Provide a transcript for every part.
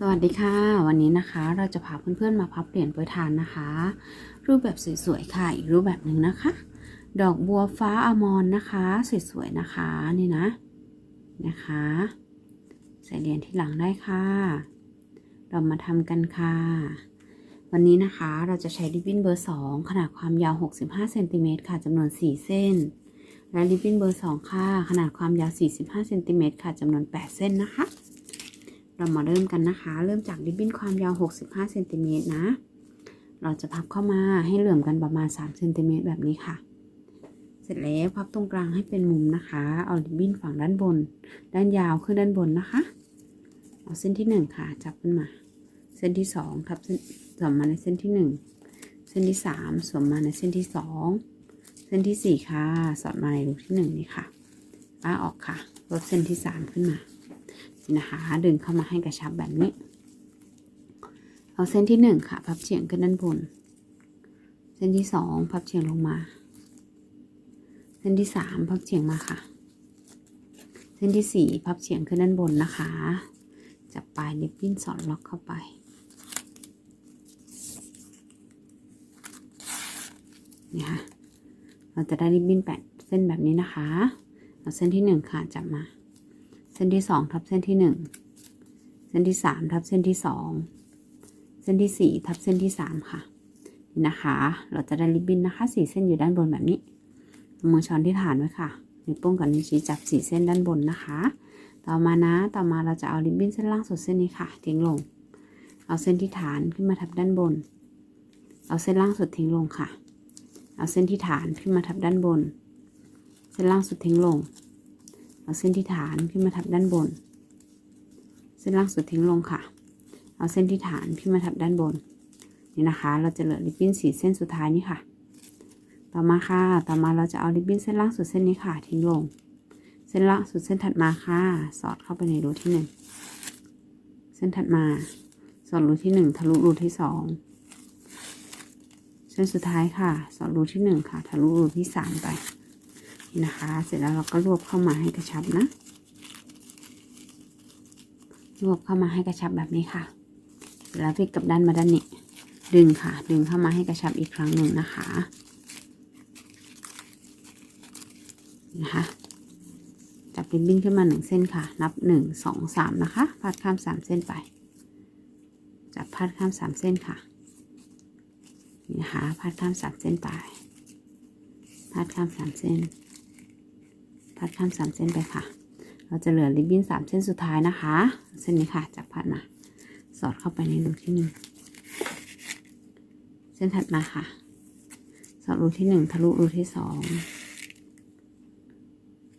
สวัสดีค่ะ วันนี้นะคะเราจะพาเพื่อนๆมาพับเหรียญโปรยทานนะคะ รูปแบบสวยๆค่ะอีกรูปแบบหนึ่งนะคะ ดอกบัวฟ้าอมรนนะคะสวยๆนะคะนี่นะนะคะ ใส่เหรียญที่หลังได้ค่ะ เรามาทำกันค่ะ วันนี้นะคะเราจะใช้ริบบิ้นเบอร์ 2 ขนาดความยาว 65เซนติเมตรค่ะจำนวน 4 เส้น และริบบิ้นเบอร์ 2 ค่ะ ขนาดความยาว 45เซนติเมตรค่ะจำนวน 8 เส้นนะคะ เรามาเริ่มกันนะคะ เริ่มจากริบบิ้นความยาว 65เซนติเมตรนะ เราจะพับเข้ามาให้เหลื่อมกันประมาณ3เซนติเมตรแบบนี้ค่ะ เสร็จแล้วพับตรงกลางให้เป็นมุมนะคะ เอาริบบิ้นฝั่งด้านบน ด้านยาวขึ้นด้านบนนะคะ เอาเส้นที่ 1 ค่ะ จับขึ้นมา เส้นที่ 2 ทับเส้นสวมมาในเส้นที่ 1 เส้นที่ 3 สวมมาในเส้นที่ 2 เส้นที่ 4 ค่ะ สอดมาในรูที่ 1 นี่ค่ะป้าออกค่ะลดเส้นที่ 3 ขึ้นมา นะคะ ดึงเข้ามาให้กระชับแบบนี้ เอาเส้นที่1ค่ะ พับเฉียงขึ้นด้านบน เส้นที่2พับเฉียงลงมา เส้นที่3พับเฉียงมาค่ะ เส้นที่4พับเฉียงขึ้นด้านบนนะคะ จับปลายริบบิ้นสอดล็อกเข้าไปนี่ค่ะ เราจะได้ริบบิ้นแปดเส้นแบบนี้นะคะ เอาเส้นที่หนึ่งค่ะจับมา ส้นที่สองทับเส้นที่หนึ่งเส้นที่สามทับเส้นที่สองเส้นที่สี่ทับเส้นที่สามค่ะนี่นะคะ เราจะได้ริบบิ้นนะคะสี่เส้นอยู่ด้านบนแบบนี้เอามือช้อนที่ฐานไว้ค่ะนิ้วโป้งกับนิ้วชี้จับสี่เส้นด้านบนนะคะ ต่อมานะต่อมาเราจะเอาริบบิ้นเส้นล่างสุดเส้นนี้ค่ะทิ้งลง เอาเส้นที่ฐานขึ้นมาทับด้านบน เอาเส้นล่างสุดทิ้งลงค่ะ เอาเส้นที่ฐานขึ้นมาทับด้านบน เส้นล่างสุดทิ้งลง เอาเส้นที่ฐานขึ้นมาทับด้านบน เส้นล่างสุดทิ้งลงค่ะ เอาเส้นที่ฐานขึ้นมาทับด้านบน นี่นะคะ เราจะเหลือริบบิ้นสีเส้นสุดท้ายนี่ค่ะ ต่อมาค่ะ ต่อมาเราจะเอาริบบิ้นเส้นล่างสุดเส้นนี้ค่ะ ทิ้งลง เส้นล่างสุดเส้นถัดมาค่ะ สอดเข้าไปในรูที่หนึ่ง เส้นถัดมา สอดรูที่หนึ่งทะลุรูที่สองเส้นสุดท้ายค่ะ สอดรูที่หนึ่งค่ะ ทะลุรูที่สามไป นะคะ เสร็จแล้วเราก็รวบเข้ามาให้กระชับนะ รวบเข้ามาให้กระชับแบบนี้ค่ะ เสร็จแล้วพลิกกลับด้านมาด้านนี้ ดึงค่ะ ดึงเข้ามาให้กระชับอีกครั้งหนึ่งนะคะ นะคะจับริบบิ้นขึ้นมาหนึ่งเส้นค่ะ นับหนึ่งสองสามนะคะ พาดข้ามสามเส้นไป จับพาดข้ามสามเส้นค่ะ นี่นะคะ พาดข้ามสามเส้นไปพาดข้ามสามเส้น พาดข้ามสามเส้นไปค่ะ เราจะเหลือริบบิ้นสามเส้นสุดท้ายนะคะ เส้นนี้ค่ะจับพาดมา สอดเข้าไปในรูที่หนึ่งเส้นถัดมาค่ะ สอดรูที่หนึ่งทะลุรูที่สอง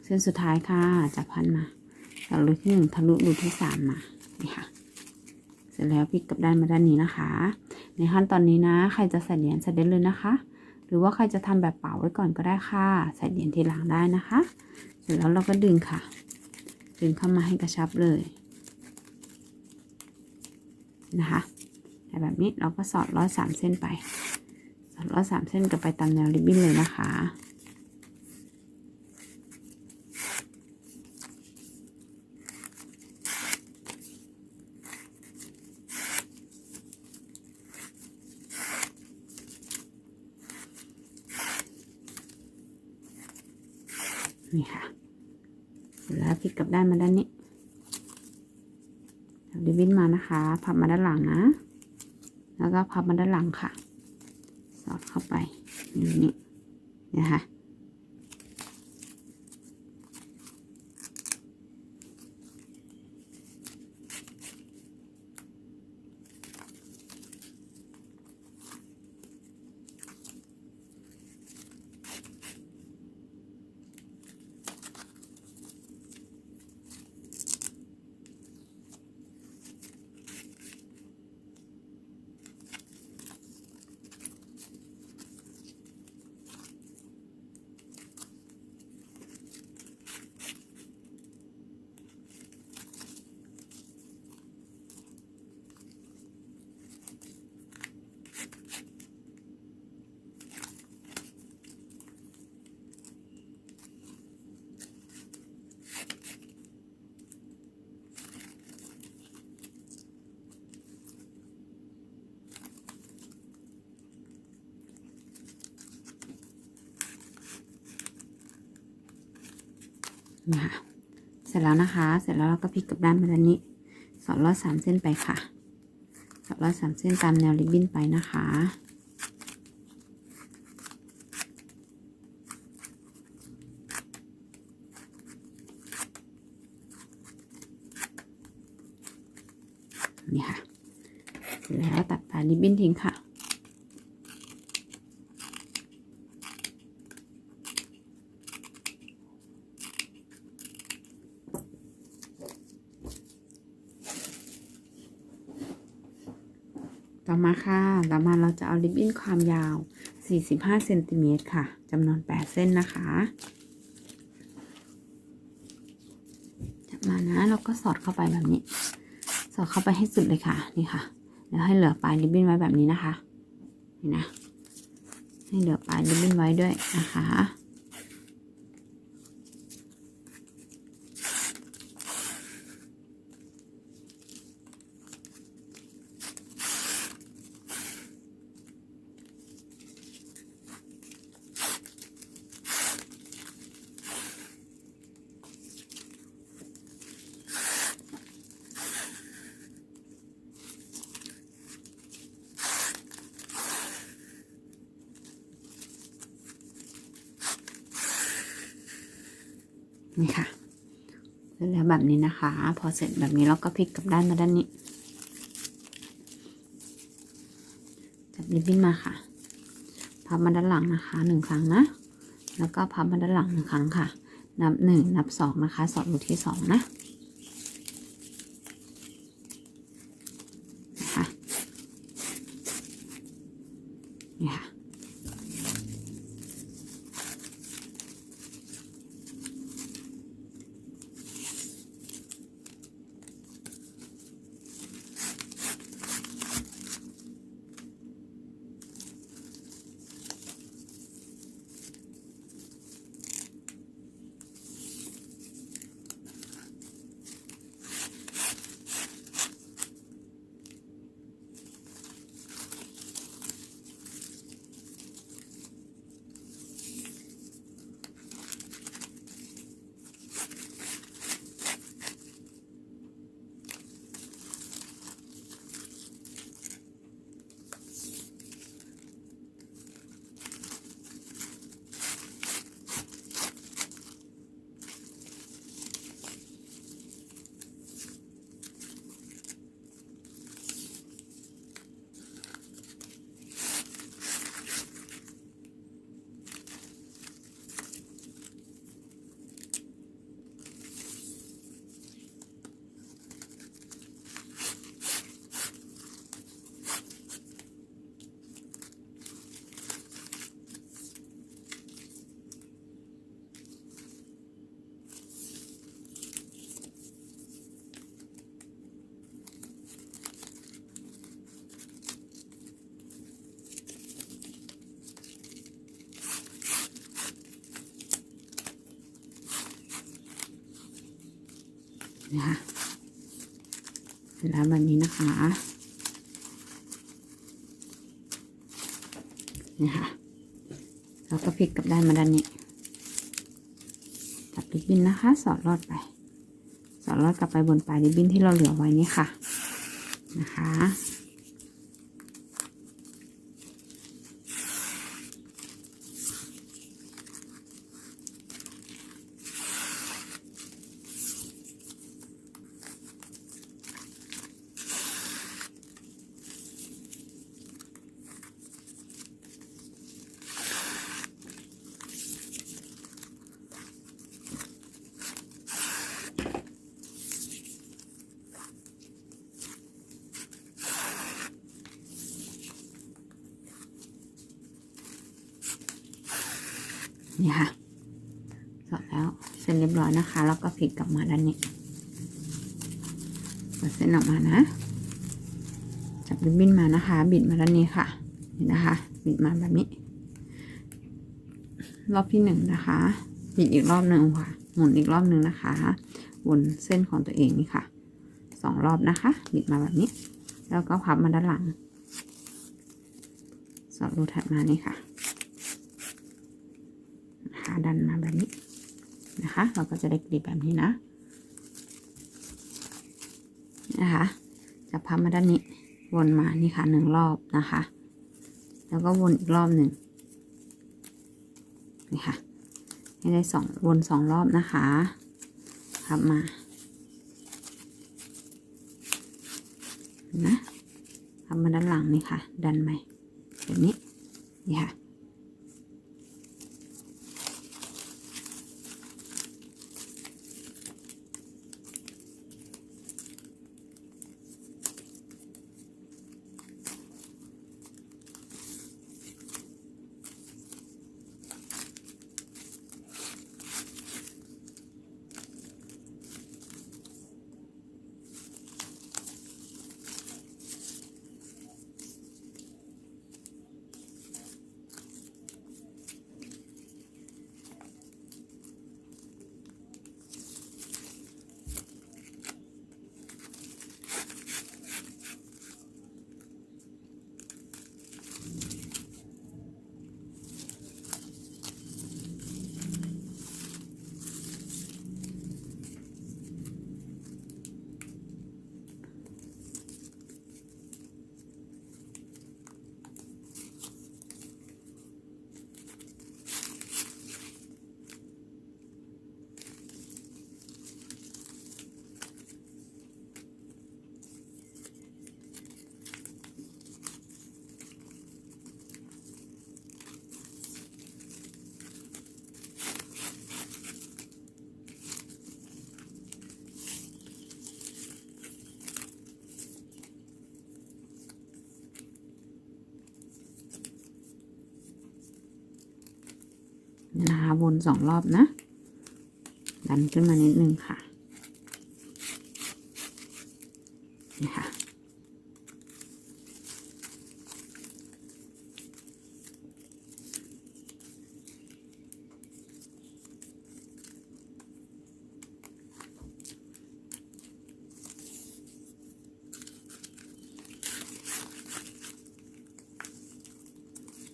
เส้นสุดท้ายค่ะจับพันมาจากรูที่หนึ่งทะลุรูที่สามมานี่ค่ะเสร็จแล้วพลิกกลับด้านมาด้านนี้นะคะ ในขั้นตอนนี้นะ ใครจะใส่เหรียญใส่ได้เลยนะคะ หรือว่าใครจะทำแบบเป่าไว้ก่อนก็ได้ค่ะ ใส่เหรียญทีหลังได้นะคะ ร็จแล้วเราก็ดึงค่ะ ดึงเข้ามาให้กระชับเลยนะคะแต่แบบนี้เราก็สอดร้อยสามเส้นไป สอดร้อยสามเส้นกับไปตามแนวริบบิ้นเลยนะคะ นี่ค่ะเสร็จแล้วพลิกกลับด้านมาด้านนี้จับริบบิ้นมานะคะ พับมาด้านหลังนะ แล้วก็พับมาด้านหลังค่ะ สอดเข้าไปอยู่นี่นะคะ น นะคะเสร็จแล้วนะคะ เสร็จแล้วเราก็พลิกกลับด้านมาด้านนี้สอดลอดสามเส้นไปค่ะ สอดลอดสามเส้นตามแนวริบบิ้นไปนะคะ นี่ค่ะ เสร็จแล้วตัดปลายริบบิ้นทิ้งค่ะ ต่อ มาค่ะต่อมาเราจะเอาริบบิ้นความยาว 45 เซนติเมตรค่ะจำนวน 8 เส้นนะคะจากมานะ เราก็สอดเข้าไปแบบนี้ สอดเข้าไปให้สุดเลยค่ะ นี่ค่ะ แล้วให้เหลือปลายริบบิ้นไว้แบบนี้นะคะ นี่นะ ให้เหลือปลายริบบิ้นไว้ด้วยนะคะ นี่ค่ะเสร็จแล้วแบบนี้นะคะ พอเสร็จแบบนี้เราก็พลิกกลับด้านมาด้านนี้ จับริบบิ้นมาค่ะ พับมาด้านหลังนะคะหนึ่งครั้งนะ แล้วก็พับมาด้านหลังหนึ่งครั้งค่ะ นับหนึ่งนับสองนะคะ สอดรูที่สองนะนะคะ นะคะแล้วแบบนี้นะคะนี่ค่ะแล้วก็พลิกกลับด้านมาด้านนี้จับริบบิ้นนะคะ สอดลอดไป สอดลอดกลับไปบนปลายริบบิ้นที่เราเหลือไว้นี่ค่ะนะคะ นี่ค่ะสอดแล้วเสร็จเรียบร้อยนะคะ แล้วก็พลิกกลับมาด้านนี้เปิดเส้นออกมานะ จับริบบิ้นมานะคะ บิดมาด้านนี้ค่ะนี่นะคะ บิดมาแบบนี้ รอบที่หนึ่งนะคะ บิดอีกรอบหนึ่งค่ะ หมุนอีกรอบหนึ่งนะคะวนเส้นของตัวเองนี่ค่ะสองรอบนะคะ บิดมาแบบนี้ แล้วก็พับมาด้านหลังสอดรูถัดมานี่ค่ะ ดันมาแบบนี้นะคะ เราก็จะได้กลีบแบบนี้นะนะคะจะพับมาด้านนี้วนมานี่ค่ะหนึ่งรอบนะคะ แล้วก็วนอีกรอบหนึ่งนี่ค่ะให้ได้สองวนสองรอบนะคะพับมานะพับมาด้านหลังนี่ค่ะ ดันไปแบบนี้นี่ค่ะ นะคะวนสองรอบนะ ดันขึ้นมานิดนึงค่ะนี่ค่ะ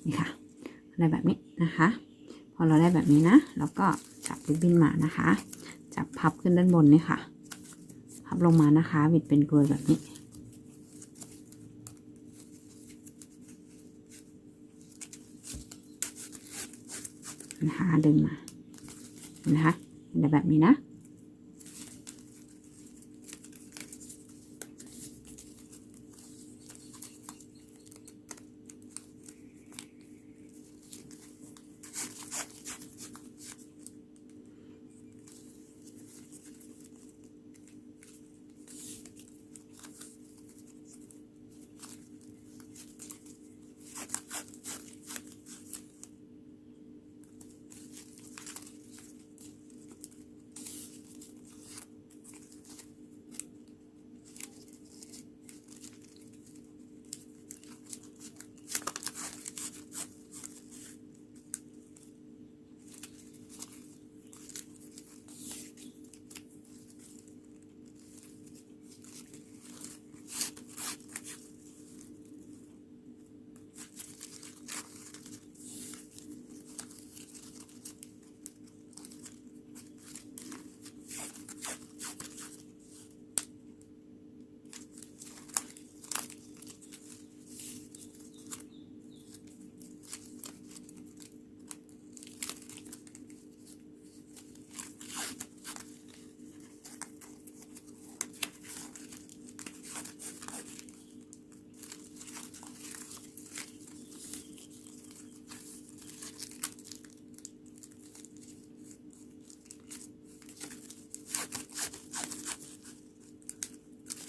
นี่ค่ะอะไรแบบนี้นะคะ พอเราได้แบบนี้นะ แล้วก็จับริบบิ้นมานะคะ จับพับขึ้นด้านบนนี่ค่ะ พับลงมานะคะบิดเป็นกลวยแบบนี้ นะคะดึงมา นะคะเป็นแบบนี้นะ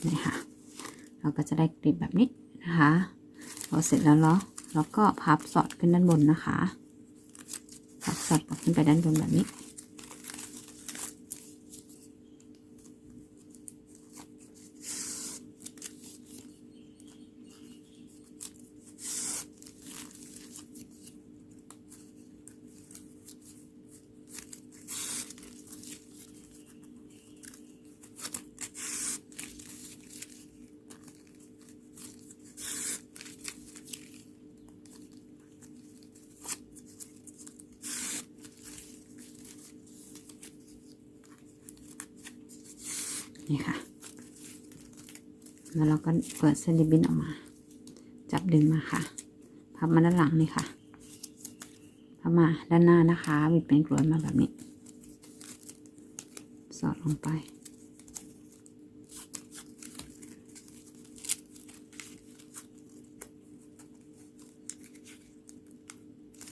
นี่ค่ะ เราก็จะได้กลีบแบบนี้นะคะพอเสร็จแล้วเนาะเราก็พับสอดขึ้นด้านบนนะคะพับสอดกลับขึ้นไปด้านบนแบบนี้ นี่ค่ะ แล้วเราก็เปิดเส้นริบบิ้นออกมา จับดึงมาค่ะ พับมาด้านหลังนี่ค่ะ พับมาด้านหน้านะคะบิดเป็นกลวยมาแบบนี้ สอดลงไป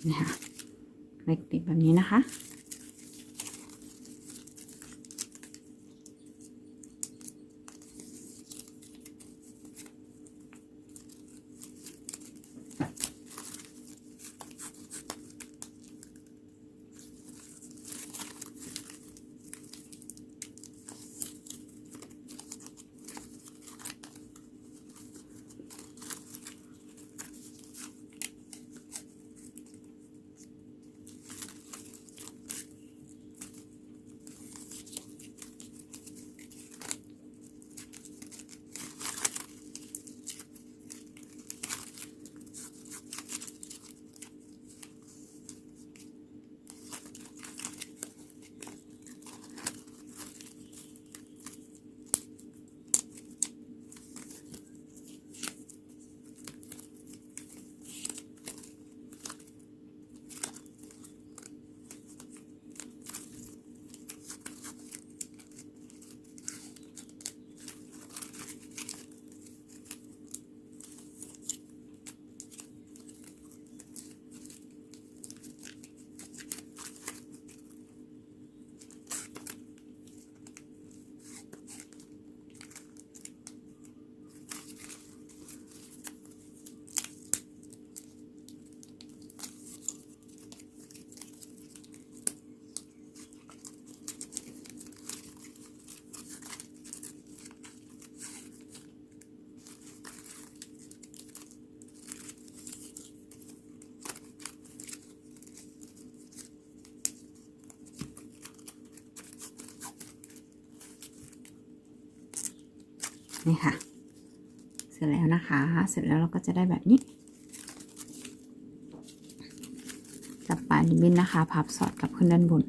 นี่ค่ะเล็กติดแบบนี้นะคะ นี่ค่ะ เสร็จแล้วนะคะ เสร็จแล้วเราก็จะได้แบบนี้ จับปลายริบบิ้นนะคะ พับสอดกลับขึ้นด้านบน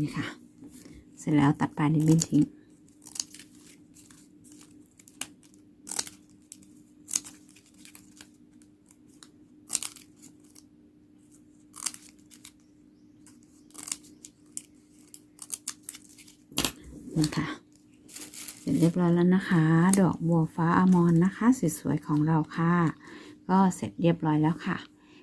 นี่ค่ะ เสร็จแล้วตัดปลายริบบิ้นทิ้ง นี่ค่ะ เสร็จเรียบร้อยแล้วนะคะ ดอกบัวฟ้าอมรนะคะสวยๆของเราค่ะ ก็เสร็จเรียบร้อยแล้วค่ะ